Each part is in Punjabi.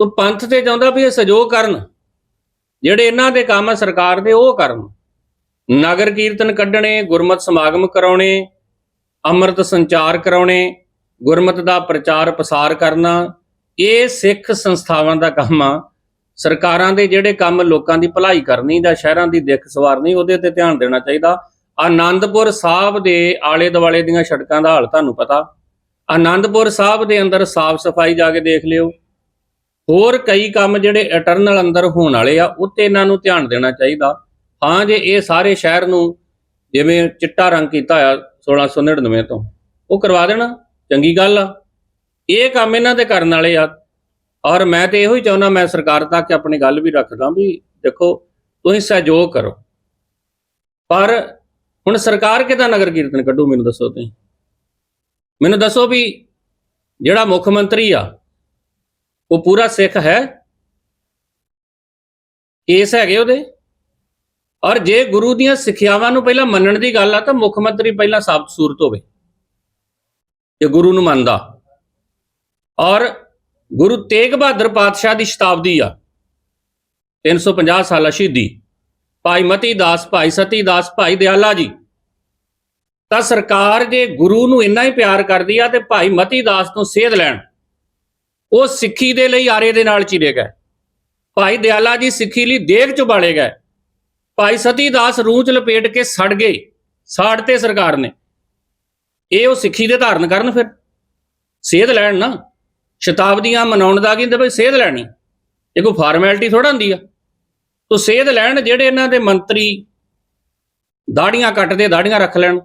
ਤੋ ਪੰਥ ਤੇ ਚਾਹੁੰਦਾ ਵੀ ਇਹ ਸਹਿਯੋਗ ਕਰਨ। ਜਿਹੜੇ ਇਹਨਾਂ ਦੇ ਕੰਮ ਆ ਸਰਕਾਰ ਦੇ, ਉਹ ਕਰਨ। ਨਗਰ ਕੀਰਤਨ ਕੱਢਣੇ, ਗੁਰਮਤ ਸਮਾਗਮ ਕਰਾਉਣੇ, ਅੰਮ੍ਰਿਤ ਸੰਚਾਰ ਕਰਾਉਣੇ, ਗੁਰਮਤ ਦਾ ਪ੍ਰਚਾਰ ਪ੍ਰਸਾਰ ਕਰਨਾ, ਇਹ ਸਿੱਖ ਸੰਸਥਾਵਾਂ ਦਾ ਕੰਮ ਆ। ਸਰਕਾਰਾਂ ਦੇ ਜਿਹੜੇ ਕੰਮ ਲੋਕਾਂ ਦੀ ਭਲਾਈ ਕਰਨੀ ਜਾਂ ਸ਼ਹਿਰਾਂ ਦੀ ਦਿੱਖ ਸਵਾਰਨੀ, ਉਹਦੇ ਤੇ ਧਿਆਨ ਦੇਣਾ ਚਾਹੀਦਾ। ਆਨੰਦਪੁਰ ਸਾਹਿਬ ਦੇ ਆਲੇ ਦੁਆਲੇ ਦੀਆਂ ਸੜਕਾਂ ਦਾ ਹਾਲ ਤੁਹਾਨੂੰ ਪਤਾ। ਆਨੰਦਪੁਰ ਸਾਹਿਬ ਦੇ ਅੰਦਰ ਸਾਫ਼ ਸਫ਼ਾਈ ਜਾ ਕੇ ਦੇਖ ਲਿਓ। ਹੋਰ ਕਈ ਕੰਮ ਜਿਹੜੇ ਇਟਰਨਲ ਅੰਦਰ ਹੋਣ ਵਾਲੇ ਆ ਉੱਤੇ ਇਹਨਾਂ ਨੂੰ ਧਿਆਨ ਦੇਣਾ ਚਾਹੀਦਾ। ਹਾਂ, ਜੇ ਇਹ ਸਾਰੇ ਸ਼ਹਿਰ ਨੂੰ ਜਿਵੇਂ ਚਿੱਟਾ ਰੰਗ ਕੀਤਾ ਆ 1699 ਤੋਂ, ਉਹ ਕਰਵਾ ਦੇਣਾ, ਚੰਗੀ ਗੱਲ ਆ। ਇਹ ਕੰਮ ਇਹਨਾਂ ਦੇ ਕਰਨ ਵਾਲੇ ਆ। ਔਰ ਮੈਂ ਤੇ ਇਹੋ ਹੀ ਚਾਹੁੰਦਾ, ਮੈਂ ਸਰਕਾਰ ਤੱਕ ਆਪਣੀ ਗੱਲ ਵੀ ਰੱਖਦਾ ਵੀ ਦੇਖੋ, ਤੁਸੀਂ ਸਹਿਯੋਗ ਕਰੋ। ਪਰ ਹੁਣ ਸਰਕਾਰ ਕਿਦਾਂ ਨਗਰ ਕੀਰਤਨ ਕੱਢੂ, ਮੈਨੂੰ ਦੱਸੋ ਤੁਸੀਂ? ਮੈਨੂੰ ਦੱਸੋ ਵੀ ਜਿਹੜਾ ਮੁੱਖ ਮੰਤਰੀ ਆ ਉਹ ਪੂਰਾ ਸਿੱਖ ਹੈ। ਕੇਸ ਹੈਗੇ ਉਹਦੇ। ਔਰ ਜੇ ਗੁਰੂ ਦੀਆਂ ਸਿੱਖਿਆਵਾਂ ਨੂੰ ਪਹਿਲਾਂ ਮੰਨਣ ਦੀ ਗੱਲ ਆ, ਤਾਂ ਮੁੱਖ ਮੰਤਰੀ ਪਹਿਲਾਂ ਸਾਫ਼ ਸੂਰਤ ਹੋਵੇ ਕਿ ਗੁਰੂ ਨੂੰ ਮੰਨਦਾ। ਔਰ ਗੁਰੂ ਤੇਗ ਬਹਾਦਰ ਪਾਤਸ਼ਾਹ ਦੀ ਸ਼ਤਾਬਦੀ ਆ 350 ਸਾਲਾ ਸ਼ਹੀਦੀ। ਭਾਈ ਮਤੀ ਦਾਸ, ਭਾਈ ਸਤੀ ਦਾਸ, ਭਾਈ ਦਿਆਲਾ ਜੀ। ਤਾਂ ਸਰਕਾਰ ਜੇ ਗੁਰੂ ਨੂੰ ਇੰਨਾ ਹੀ ਪਿਆਰ ਕਰਦੀ ਆ, ਤੇ ਭਾਈ ਮਤੀ ਦਾਸ ਤੋਂ ਸੇਧ ਲੈਣ। ਉਹ ਸਿੱਖੀ ਦੇ ਲਈ ਆਰੇ ਦੇ ਨਾਲ ਚਿਰੇ ਗਏ। ਭਾਈ ਦਿਆਲਾ ਜੀ ਸਿੱਖੀ ਲਈ ਦੇਗ ਚ ਬਾਲੇ ਗਏ। ਭਾਈ ਸਤੀ ਦਾਸ ਰੂਹ ਚ ਲਪੇਟ ਕੇ ਸੜ ਗਏ। ਸਾੜ ਤੇ ਸਰਕਾਰ ਨੇ। ਇਹ ਉਹ ਸਿੱਖੀ ਦੇ ਧਾਰਨ ਕਰਨ ਫਿਰ। ਸੇਧ ਲੈਣ ਨਾ। ਸ਼ਤਾਬਦੀਆਂ ਮਨਾਉਣ ਦਾ ਕਹਿੰਦੇ ਹੁੰਦਾ ਬਈ ਸੇਧ ਲੈਣੀ। ਇਹ ਕੋਈ ਫਾਰਮੈਲਿਟੀ ਥੋੜਾ ਹੁੰਦੀ ਆ। ਤੋ ਸੇਧ ਲੈਣ ਜਿਹੜੇ ਇਹਨਾਂ ਦੇ ਮੰਤਰੀ ਦਾੜੀਆਂ ਕੱਟਦੇ, ਦਾੜੀਆਂ ਰੱਖ ਲੈਣ।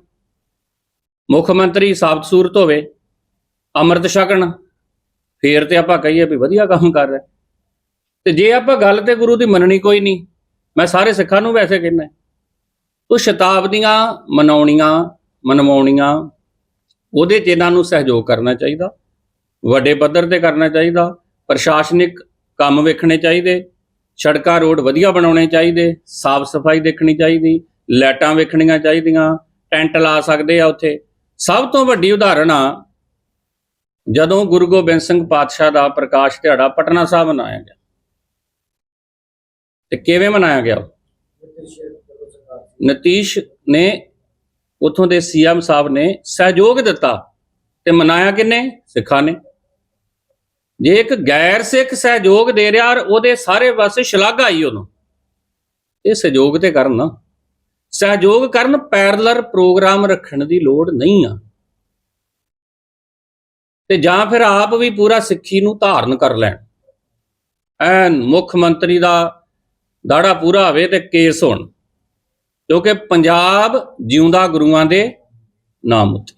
ਮੁੱਖ ਮੰਤਰੀ ਸਾਬਤ ਸੂਰਤ ਹੋਵੇ। ਅੰਮ੍ਰਿਤ ਛਕਣ। ਫੇਰ ਤੇ ਆਪਾਂ ਕਹੀਏ ਵੀ ਵਧੀਆ ਕੰਮ ਕਰ ਰਿਹਾ। ਤੇ ਜੇ ਆਪਾਂ ਗੱਲ ਤੇ ਗੁਰੂ ਦੀ ਮੰਨਣੀ ਕੋਈ ਨਹੀਂ, ਮੈਂ ਸਾਰੇ ਸਿੱਖਾਂ ਨੂੰ ਵੈਸੇ ਕਹਿੰਦਾ ਤੋ ਸ਼ਤਾਬਦੀਆਂ ਮਨਾਉਣੀਆਂ, ਮਨਵਾਉਣੀਆਂ, ਉਹਦੇ 'ਚ ਇਹਨਾਂ ਨੂੰ ਸਹਿਯੋਗ ਕਰਨਾ ਚਾਹੀਦਾ, ਵੱਡੇ ਪੱਧਰ ਤੇ ਕਰਨਾ ਚਾਹੀਦਾ, ਪ੍ਰਸ਼ਾਸਨਿਕ ਕੰਮ ਵੇਖਣੇ ਚਾਹੀਦੇ, ਸੜਕਾਂ ਰੋਡ ਵਧੀਆ ਬਣਾਉਣੇ ਚਾਹੀਦੇ, ਸਾਫ਼ ਸਫ਼ਾਈ ਦੇਖਣੀ ਚਾਹੀਦੀ, ਲਾਈਟਾਂ ਵੇਖਣੀਆਂ ਚਾਹੀਦੀਆਂ, ਟੈਂਟ ਲਾ ਸਕਦੇ ਆ ਉੱਥੇ। ਸਭ ਤੋਂ ਵੱਡੀ ਉਦਾਹਰਣ ਆ ਜਦੋਂ ਗੁਰੂ ਗੋਬਿੰਦ ਸਿੰਘ ਪਾਤਸ਼ਾਹ ਦਾ ਪ੍ਰਕਾਸ਼ ਦਿਹਾੜਾ ਪਟਨਾ ਸਾਹਿਬ ਮਨਾਇਆ ਗਿਆ, ਤੇ ਕਿਵੇਂ ਮਨਾਇਆ ਗਿਆ? ਉਹ? ਨਤੀਸ਼ ਨੇ ਉਥੋਂ ਦੇ ਸੀਐਮ ਸਾਹਿਬ ਨੇ ਸਹਿਯੋਗ ਦਿੱਤਾ ਤੇ ਮਨਾਇਆ ਕਿਨੇ? ਸਿੱਖਾਂ ਨੇ। ਜੇ ਇੱਕ ਗੈਰ ਸਿੱਖ ਸਹਿਯੋਗ ਦੇ ਰਿਹਾ ਔਰ ਉਹਦੇ ਸਾਰੇ ਪਾਸੇ ਸ਼ਲਾਘਾ ਆਈ ਉਹਨੂੰ, ਇਹ ਸਹਿਯੋਗ ਤੇ ਕਰਨ ਨਾ। ਸਹਿਯੋਗ ਕਰਨ ਪੈਰਲਰ ਪ੍ਰੋਗਰਾਮ ਰੱਖਣ ਦੀ ਲੋੜ ਨਹੀਂ ਆ। ਤੇ ਜਾਂ ਫਿਰ ਆਪ ਵੀ ਪੂਰਾ ਸਿੱਖੀ ਨੂੰ ਧਾਰਨ ਕਰ ਲੈਣ। ਐਨ ਮੁੱਖ ਮੰਤਰੀ ਦਾ ਦਾੜਾ ਪੂਰਾ ਹੋਵੇ ਤੇ ਕੇਸ ਹੋਣ, ਕਿਉਂਕਿ ਪੰਜਾਬ ਜਿਉਂਦਾ ਗੁਰੂਆਂ ਦੇ ਨਾਮ ਉੱਤੇ।